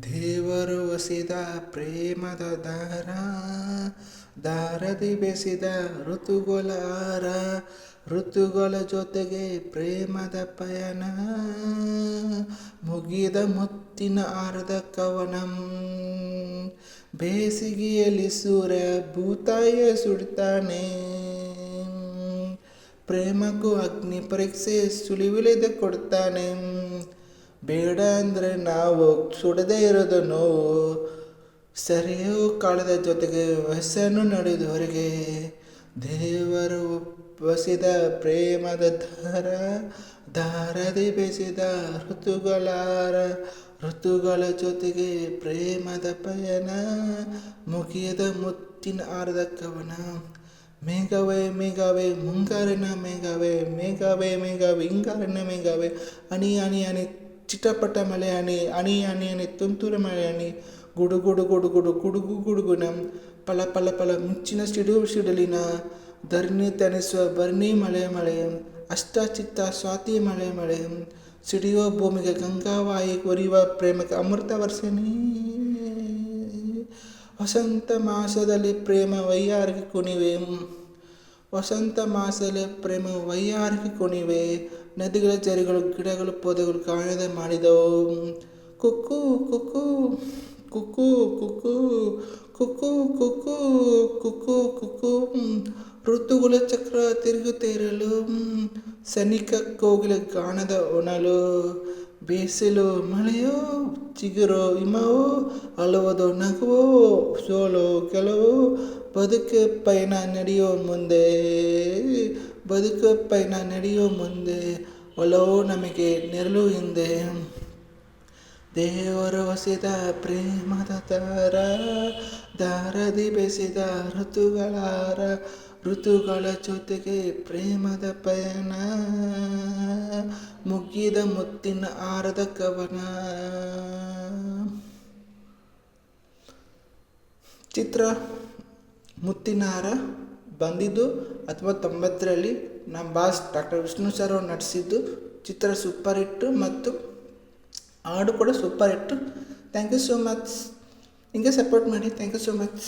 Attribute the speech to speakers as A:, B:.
A: ದೇವರು ಒಸಿದ ಪ್ರೇಮದ ದಾರ, ದಾರದಿ ಬೆಸಿದ ಋತುಗೊಲಾರ, ಋತುಗಳ ಜೊತೆಗೆ ಪ್ರೇಮದ ಪಯಣ. ಮುಗಿದ ಮುತ್ತಿನ ಆರದ ಕವನಂ, ಬೇಸಿಗೆಯಲ್ಲಿ ಸೂರ್ಯ ಭೂತಾಯ ಸುಡ್ತಾನೆ. ಪ್ರೇಮಕ್ಕೂ ಅಗ್ನಿ ಪರೀಕ್ಷೆ ಸುಳಿವಿಳಿದು ಕೊಡ್ತಾನೆ. ಬೇಡ ಅಂದರೆ ನಾವು ಸುಡದೇ ಇರೋದು ನೋವು. ಸರಿಯೂ ಕಾಲದ ಜೊತೆಗೆ ಹೊಸನು ನಡೆದವರಿಗೆ ದೇವರು ಬಸಿದ ಪ್ರೇಮದ ಧಾರ ದಾರದಿ ಬೆಸಿದ ಋತುಗಳಾರ. ಋತುಗಳ ಜೊತೆಗೆ ಪ್ರೇಮದ ಪಯಣ, ಮುಗಿಯದ ಮುತ್ತಿನ ಆರದ ಕವನ. ಮೇಘವೇ ಮೇಘವೇ, ಮುಂಗಾರಿನ ಮೇಘವೇ ಮೇಘವೇ ಮೇಘವೇ, ಹಿಂಗಾರಿನ ಮೇಘವೇ. ಅಣಿ ಅಣಿ ಹನಿ ചിട്ടപ്പെട്ടമലയാണി അണിയാണിയാണ് തുംതുരമലയാണി ಗುಡುಗುಡು ಗುಡುಗುಡು ಗುಡುಗು ಗುಡುಗುನ ಪಲ ಪಲ ಪಲ ಮುಂಚಿನ ಸಿಡು ಸಿಡಲಿನ ಧರ್ಣಿ ತನಿಸುವ ಬರ್ಣಿ ಮಳೆ ಮಳೆಯಂ ಅಷ್ಟಚಿತ್ತ ಸ್ವಾತಿ ಮಳೆ ಮಳೆಯಂ ಸಿಡಿಯುವ ಭೂಮಿಗೆ ಗಂಗಾವಾಯಿ ಕೊರಿಯುವ ಪ್ರೇಮಕ್ಕೆ ಅಮೃತ ವರ್ಷಣಿ ವಸಂತ ಮಾಸದಲ್ಲಿ ಪ್ರೇಮ ವೈಯಾರಿಗೆ ಕುಣಿವೆ ವಸಂತ ಮಾಸದಲ್ಲಿ ಪ್ರೇಮ ವೈಯಾರಿಗೆ ಕುಣಿವೆ ನದಿಗಳ ಚರಿಗಳು, ಗಿಡಗಳು, ಪೊದೆಗಳು ಕಾಣದೆ ಮಾಡಿದವು. ಕುಕ್ಕು ಕುಕ್ಕು ಕುಕ್ಕು ಕುಕ್ಕು ಕುಕ್ಕು ಕುಕ್ಕು ಕುಕ್ಕು ಕುಕ್ಕು. ಋತುಗಳ ಚಕ್ರ ತಿರುಗುತ್ತಿರಲು ಸನಿಕ ಕೋಗಿಲ ಕಾಣದ ಒಣಲು ಬೇಸಿಲು ಮಳೆಯೋ, ಚಿಗುರೋ ಹಿಮವೋ, ಅಳುವುದು ನಗುವೋ, ಸೋಲು ಕೆಲವು, ಬದುಕು ಪಯಣ ನಡೆಯೋ ಮುಂದೆ. ಬದುಕು ಪಯಣ ನಡೆಯೋ ಮುಂದೆ ಒಲವು ನಮಗೆ ನೆರಳು ಹಿಂದೆ ದೇವರು ಹೊಸಿದ ಪ್ರೇಮದ ತರ ದಾರದಿ ಬೆಸಿದ ಋತುಗಳಾರ, ಋತುಗಳ ಜೊತೆಗೆ ಪ್ರೇಮದ ಪಯಣ, ಮುಗಿದ ಮುತ್ತಿನ ಆರದ ಕವನ. ಚಿತ್ರ ಮುತ್ತಿನ ಹಾರ ಬಂದಿದ್ದು. ಅಥವಾ ತೊಂಬತ್ತರಲ್ಲಿ ನಮ್ಮ ಬಾಸ್ ಡಾಕ್ಟರ್ ವಿಷ್ಣು ಸರ್ ಅವ್ರು ನಟಿಸಿದ್ದು ಚಿತ್ರ ಸೂಪರ್ ಇಟ್ಟು ಮತ್ತು ಹಾಡು ಕೂಡ super hit. Thank you so much ಹಿಂಗೆ ಸಪೋರ್ಟ್ ಮಾಡಿ. Thank you so much